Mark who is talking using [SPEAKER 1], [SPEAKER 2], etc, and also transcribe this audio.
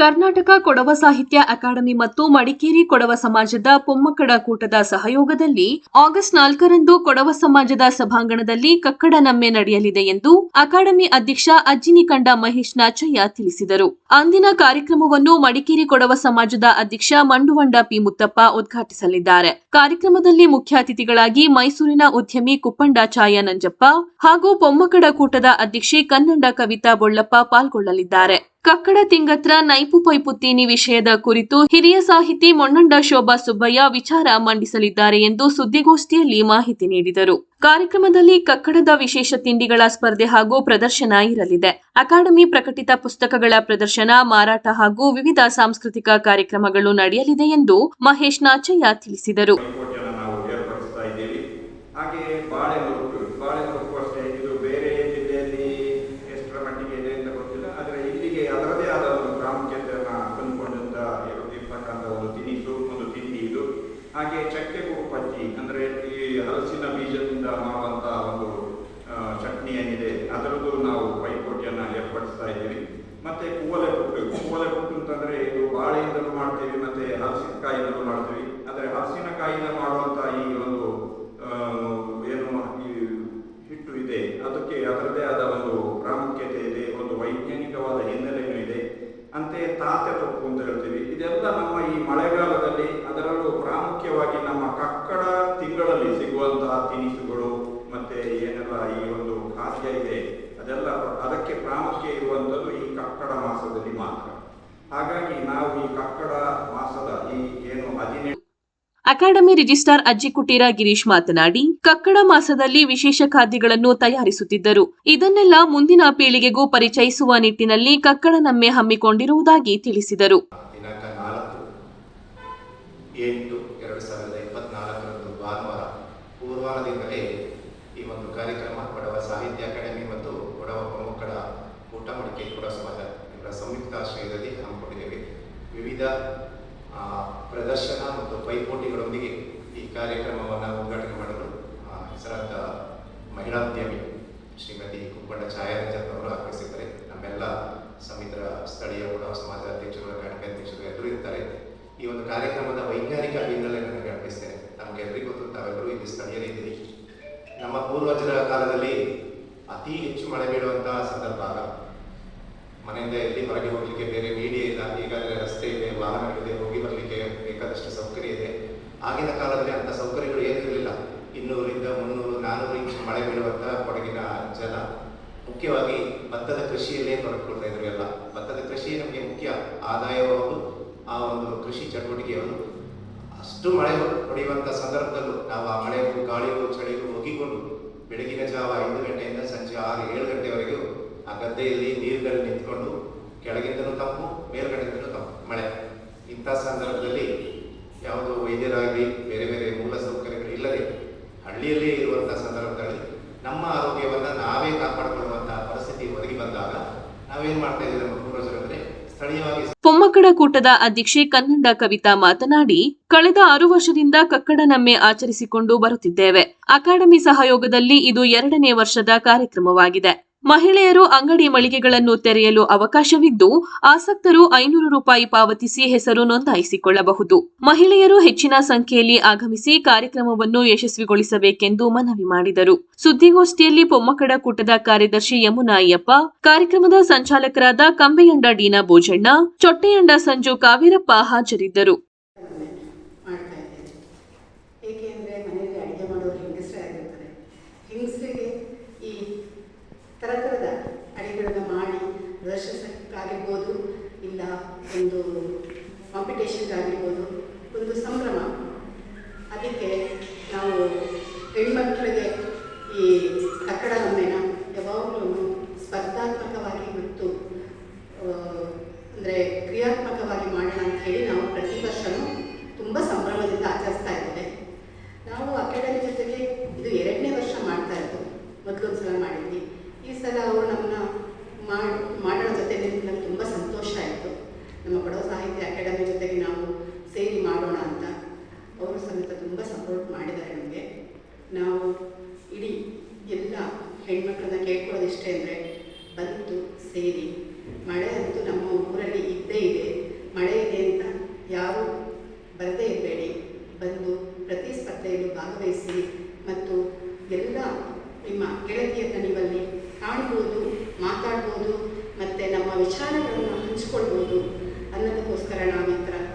[SPEAKER 1] ಕರ್ನಾಟಕ ಕೊಡವ ಸಾಹಿತ್ಯ ಅಕಾಡೆಮಿ ಮತ್ತು ಮಡಿಕೇರಿ ಕೊಡವ ಸಮಾಜದ ಪೊಮ್ಮಕ್ಕಡ ಕೂಟದ ಸಹಯೋಗದಲ್ಲಿ ಆಗಸ್ಟ್ ನಾಲ್ಕರಂದು ಕೊಡವ ಸಮಾಜದ ಸಭಾಂಗಣದಲ್ಲಿ ಕಕ್ಕಡ ನಮ್ಮೆ ನಡೆಯಲಿದೆ ಎಂದು ಅಕಾಡೆಮಿ ಅಧ್ಯಕ್ಷ ಅಜ್ಜಿನಿಕಂಡ ಮಹೇಶ್ ನಾಚಯ್ಯ ತಿಳಿಸಿದರು ಅಂದಿನ ಕಾರ್ಯಕ್ರಮವನ್ನು ಮಡಿಕೇರಿ ಕೊಡವ ಸಮಾಜದ ಅಧ್ಯಕ್ಷ ಮಂಡುವಂಡ ಪಿ ಮುತ್ತಪ್ಪ ಉದ್ಘಾಟಿಸಲಿದ್ದಾರೆ ಕಾರ್ಯಕ್ರಮದಲ್ಲಿ ಮುಖ್ಯ ಅತಿಥಿಗಳಾಗಿ ಮೈಸೂರಿನ ಉದ್ಯಮಿ ಕುಪ್ಪಂಡ ಚಾಯಾ ನಂಜಪ್ಪ ಹಾಗೂ ಪೊಮ್ಮಕ್ಕಡ ಕೂಟದ ಅಧ್ಯಕ್ಷೆ ಕನ್ನಡ ಕವಿತಾ ಬೊಳ್ಳಪ್ಪ ಪಾಲ್ಗೊಳ್ಳಲಿದ್ದಾರೆ ಕಕ್ಕಡ ತಿಂಗತ್ರ ನೈಪು ಪೈಪುತ್ತೀನಿ ವಿಷಯದ ಕುರಿತು ಹಿರಿಯ ಸಾಹಿತಿ ಮೊಣ್ಣಂಡ ಶೋಭಾ ಸುಬ್ಬಯ್ಯ ವಿಚಾರ ಮಂಡಿಸಲಿದ್ದಾರೆ ಎಂದು ಸುದ್ದಿಗೋಷ್ಠಿಯಲ್ಲಿ ಮಾಹಿತಿ ನೀಡಿದರು ಕಾರ್ಯಕ್ರಮದಲ್ಲಿ ಕಕ್ಕಡದ ವಿಶೇಷ ತಿಂಡಿಗಳ ಸ್ಪರ್ಧೆ ಹಾಗೂ ಪ್ರದರ್ಶನ ಇರಲಿದೆ ಅಕಾಡೆಮಿ ಪ್ರಕಟಿತ ಪುಸ್ತಕಗಳ ಪ್ರದರ್ಶನ ಮಾರಾಟ ಹಾಗೂ ವಿವಿಧ ಸಾಂಸ್ಕೃತಿಕ ಕಾರ್ಯಕ್ರಮಗಳು ನಡೆಯಲಿದೆ ಎಂದು ಮಹೇಶ್ ನಾಚಯ್ಯ ತಿಳಿಸಿದರು ಜೊತೆ ಮಾಡ್ತೀವಿ ಆದರೆ ಹಲಸಿನಕಾಯಿನ ಮಾಡುವಂಥ ಈ ಒಂದು ಏನು ಈ ಹಿಟ್ಟು ಇದೆ ಅದಕ್ಕೆ ಅದರದೇ ಆದ ಒಂದು ಪ್ರಾಮುಖ್ಯತೆ ಇದೆ ಒಂದು ವೈಜ್ಞಾನಿಕವಾದ ಹಿನ್ನೆಲೆಯೂ ಇದೆ ಅಂತೆ ತಾತೆ ತಪ್ಪು ಅಂತ ಹೇಳ್ತೀವಿ ಇದೆಲ್ಲ ನಮ್ಮ ಈ ಮಳೆಗಾಲದಲ್ಲಿ ಅದರಲ್ಲೂ ಪ್ರಾಮುಖ್ಯವಾಗಿ ನಮ್ಮ ಕಕ್ಕಡ ತಿಂಗಳಲ್ಲಿ ಸಿಗುವಂತಹ ತಿನಿಸುಗಳು ಮತ್ತೆ ಏನೆಲ್ಲ ಈ ಒಂದು ಖಾದ್ಯ ಇದೆ ಅದೆಲ್ಲ ಅದಕ್ಕೆ ಪ್ರಾಮುಖ್ಯ ಇರುವಂಥದ್ದು ಈ ಕಕ್ಕಡ ಮಾಸದಲ್ಲಿ ಮಾತ್ರ ಹಾಗಾಗಿ ನಾವು ಈ ಕಕ್ಕಡ ಅಕಾಡೆಮಿ ರಿಜಿಸ್ಟ್ರಾರ್ ಅಜ್ಜಿಕುಟೀರ ಗಿರೀಶ್ ಮಾತನಾಡಿ ಕಕ್ಕಡ ಮಾಸದಲ್ಲಿ ವಿಶೇಷ ಖಾದ್ಯಗಳನ್ನು ತಯಾರಿಸುತ್ತಿದ್ದರು ಇದನ್ನೆಲ್ಲ ಮುಂದಿನ ಪೀಳಿಗೆಗೂ ಪರಿಚಯಿಸುವ ನಿಟ್ಟಿನಲ್ಲಿ ಕಕ್ಕಡ ನಮ್ಮೆ ಹಮ್ಮಿಕೊಂಡಿರುವುದಾಗಿ ತಿಳಿಸಿದರು ವಿವಿಧ ಪ್ರದರ್ಶನ ಮತ್ತು ಪೈಪೋಟಿಗಳೊಂದಿಗೆ ಈ ಕಾರ್ಯಕ್ರಮವನ್ನು ಉದ್ಘಾಟನೆ ಮಾಡಲು ಹೆಸರಾದ ಮಹಿಳಾದ್ಯಮಿ ಶ್ರೀಮತಿ ಕುಪ್ಪಣ್ಣ ಛಾಯಾರಂಜನ್ ಅವರು ಆಗಮಿಸಿದ್ದಾರೆ ನಮ್ಮೆಲ್ಲ ಸಮಿತ್ರ ಸ್ಥಳೀಯ ಕೂಡ ಸಮಾಜ ಅಧ್ಯಕ್ಷರು ಕಾರ್ಮಿಕ ಅಧ್ಯಕ್ಷರು ಎಲ್ಲರೂ ಇರ್ತಾರೆ ಈ ಒಂದು ಕಾರ್ಯಕ್ರಮದ ವೈಜ್ಞಾನಿಕ ಬೆಂಬಲಗಳನ್ನು ಕಲ್ಪಿಸ್ತೇನೆ ನಮಗೆ ಎಲ್ಲರಿಗೂ ಗೊತ್ತು ತಾವೆಲ್ಲರೂ ಇಲ್ಲಿ ಸ್ಥಳೀಯರಿದ್ದೀರಿ ನಮ್ಮ ಪೂರ್ವಜರ ಕಾಲದಲ್ಲಿ ಅತಿ ಹೆಚ್ಚು ಮಳೆ ಬೀಳುವಂತಹ ಸಂದರ್ಭ ಆಗ ಮನೆಯಿಂದ ಎಲ್ಲಿ ಹೊರಗೆ ಹೋಗಲಿಕ್ಕೆ ಬೇರೆ ಮೀಡಿಯ ಇಲ್ಲ ಈಗಾಗಲೇ ರಸ್ತೆ ಇದೆ ವಾಹನಗಳಿದೆ ಹೋಗಿ ಬರಲಿಕ್ಕೆ ಬೇಕಾದಷ್ಟು ಸೌಕರ್ಯ ಇದೆ ಆಗಿನ ಕಾಲದಲ್ಲಿ ಅಂತ ಸೌಕರ್ಯಗಳು ಏನಿರಲಿಲ್ಲ ಇರಲಿಲ್ಲ ಇನ್ನೂರಿಂದ ಮುನ್ನೂರು ನಾನೂರು ಇಂಚ್ ಮಳೆ ಬೀಳುವಂಥ ಕೊಡಗಿನ ಜನ ಮುಖ್ಯವಾಗಿ ಭತ್ತದ ಕೃಷಿಯಲ್ಲೇ ತೊಡಗಿಕೊಳ್ತಾ ಇದ್ರು ಎಲ್ಲ ಭತ್ತದ ಕೃಷಿ ನಮಗೆ ಮುಖ್ಯ ಆದಾಯವಾಗಲು ಆ ಒಂದು ಕೃಷಿ ಚಟುವಟಿಕೆಯನ್ನು ಅಷ್ಟು ಮಳೆ ಹೊಡೆಯುವಂಥ ಸಂದರ್ಭದಲ್ಲೂ ನಾವು ಆ ಮಳೆಗೂ ಗಾಳಿಗೂ ಚಳಿಗೂ ಒಗ್ಗಿಕೊಂಡು ಬೆಳಗಿನ ಜಾವ ಐದು ಗಂಟೆಯಿಂದ ಸಂಜೆ ಆರು ಏಳು ಗಂಟೆವರೆಗೂ ಆ ಗದ್ದೆಯಲ್ಲಿ ನೀರುಗಳು ನಿಂತ್ಕೊಂಡು ಕೆಳಗಿಂದನೂ ತಪ್ಪು ಮೇಲ್ಗಡೆಯಿಂದನೂ ತಪ್ಪು ಮಳೆ ಇಂಥ ಸಂದರ್ಭದಲ್ಲಿ ಯಾವುದು ವೈದ್ಯರಾಗಲಿ ಬೇರೆ ಬೇರೆ ಮೂಲ ಸೌಕರ್ಯಗಳು ಇಲ್ಲದೆ ಹಳ್ಳಿಯಲ್ಲಿ ಇರುವಂತಹ ಸಂದರ್ಭದಲ್ಲಿ ನಮ್ಮ ಆರೋಗ್ಯವನ್ನು ನಾವೇ ಕಾಪಾಡಿಕೊಳ್ಳುವಂತಹ ಪರಿಸ್ಥಿತಿ ಒದಗಿ ಬಂದಾಗ ನಾವೇನ್ ಮಾಡ್ತಾ ಇದ್ದೀವಿ ನಮ್ಮ ಪೂರ್ವಜರಂದ್ರೆ ಸ್ಥಳೀಯವಾಗಿ ಪೊಮ್ಮಕ್ಕಡ ಕೂಟದ ಅಧ್ಯಕ್ಷೆ ಕನ್ನಡ ಕವಿತಾ ಮಾತನಾಡಿ ಕಳೆದ ಆರು ವರ್ಷದಿಂದ ಕಕ್ಕಡ ನಮ್ಮೆ ಆಚರಿಸಿಕೊಂಡು ಬರುತ್ತಿದ್ದೇವೆ ಅಕಾಡೆಮಿ ಸಹಯೋಗದಲ್ಲಿ ಇದು ಎರಡನೇ ವರ್ಷದ ಕಾರ್ಯಕ್ರಮವಾಗಿದೆ ಮಹಿಳೆಯರು ಅಂಗಡಿ ಮಳಿಗೆಗಳನ್ನು ತೆರೆಯಲು ಅವಕಾಶವಿದ್ದು ಆಸಕ್ತರು ಐನೂರು ರೂಪಾಯಿ ಪಾವತಿಸಿ ಹೆಸರು ನೋಂದಾಯಿಸಿಕೊಳ್ಳಬಹುದು ಮಹಿಳೆಯರು ಹೆಚ್ಚಿನ ಸಂಖ್ಯೆಯಲ್ಲಿ ಆಗಮಿಸಿ ಕಾರ್ಯಕ್ರಮವನ್ನು ಯಶಸ್ವಿಗೊಳಿಸಬೇಕೆಂದು ಮನವಿ ಮಾಡಿದರು ಸುದ್ದಿಗೋಷ್ಠಿಯಲ್ಲಿ ಪೊಮ್ಮಕಡ ಕೂಟದ ಕಾರ್ಯದರ್ಶಿ ಯಮುನಾಯಪ್ಪ ಕಾರ್ಯಕ್ರಮದ ಸಂಚಾಲಕರಾದ ಕಂಬೆಯಂಡ ಡೀನಾ ಬೋಜಣ್ಣ ಚೊಟ್ಟೆಯಂಡ ಸಂಜು ಕಾವೇರಪ್ಪ ಹಾಜರಿದ್ದರು ಇಲ್ಲ ಒಂದು ಕಾಂಪಿಟೇಷನ್ ಆಗಿರ್ಬೋದು ಒಂದು ಸಂಭ್ರಮ ಅದಕ್ಕೆ ನಾವು ಹೆಣ್ಮಕ್ಳಿಗೆ ಈ ಕಟ್ಟಡ ಒಮ್ಮೆ
[SPEAKER 2] ಕೊಡೋ ಸಾಹಿತ್ಯ ಅಕಾಡೆಮಿ ಜೊತೆಗೆ ನಾವು ಸೇರಿ ಮಾಡೋಣ ಅಂತ ಅವರು ಸಮೇತ ತುಂಬ ಸಪೋರ್ಟ್ ಮಾಡಿದ್ದಾರೆ ನಮಗೆ ನಾವು ಇಡೀ ಎಲ್ಲ ಹೆಣ್ಮಕ್ಳನ್ನ ಕೇಳ್ಕೊಳ್ಳೋದಿಷ್ಟೇ ಅಂದರೆ ಬಂತು ಸೇರಿ ಮಳೆ ಅಂತೂ ನಮ್ಮ ಊರಲ್ಲಿ ಇದ್ದೇ ಇದೆ ಮಳೆ ಇದೆ ಅಂತ ಯಾರು ಬರದೇ ಇರಬೇಡಿ ಬಂದು ಪ್ರತಿಸ್ಪರ್ಧೆಯಲ್ಲಿ ಭಾಗವಹಿಸಿ ಮತ್ತು ಎಲ್ಲ ನಿಮ್ಮ ಗೆಳತಿಯನ್ನು ನೀವಲ್ಲಿ ಕಾಣ್ಬೋದು ಮಾತಾಡ್ಬೋದು ಮತ್ತು ನಮ್ಮ ವಿಚಾರಗಳನ್ನು ಹಂಚ್ಕೊಳ್ಬೋದು ಅನ್ನೋದಕ್ಕೋಸ್ಕರ ನಾವಿತ್ರ